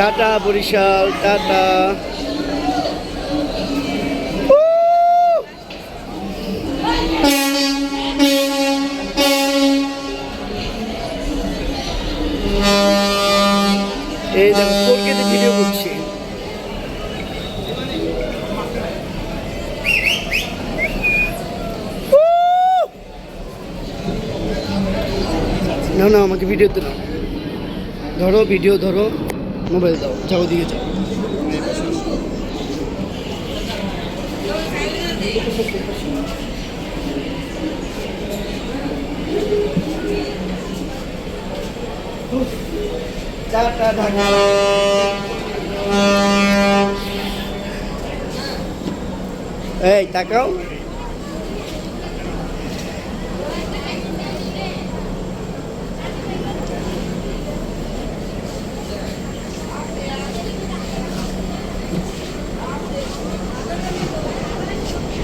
Tata Barishal tata. Video করছি। না না আমাকে ভিডিওতে নাও ধরো ভিডিও ধরো। মোবাইল দাও যাও দিকে যাও। টাটা এই তাকাও।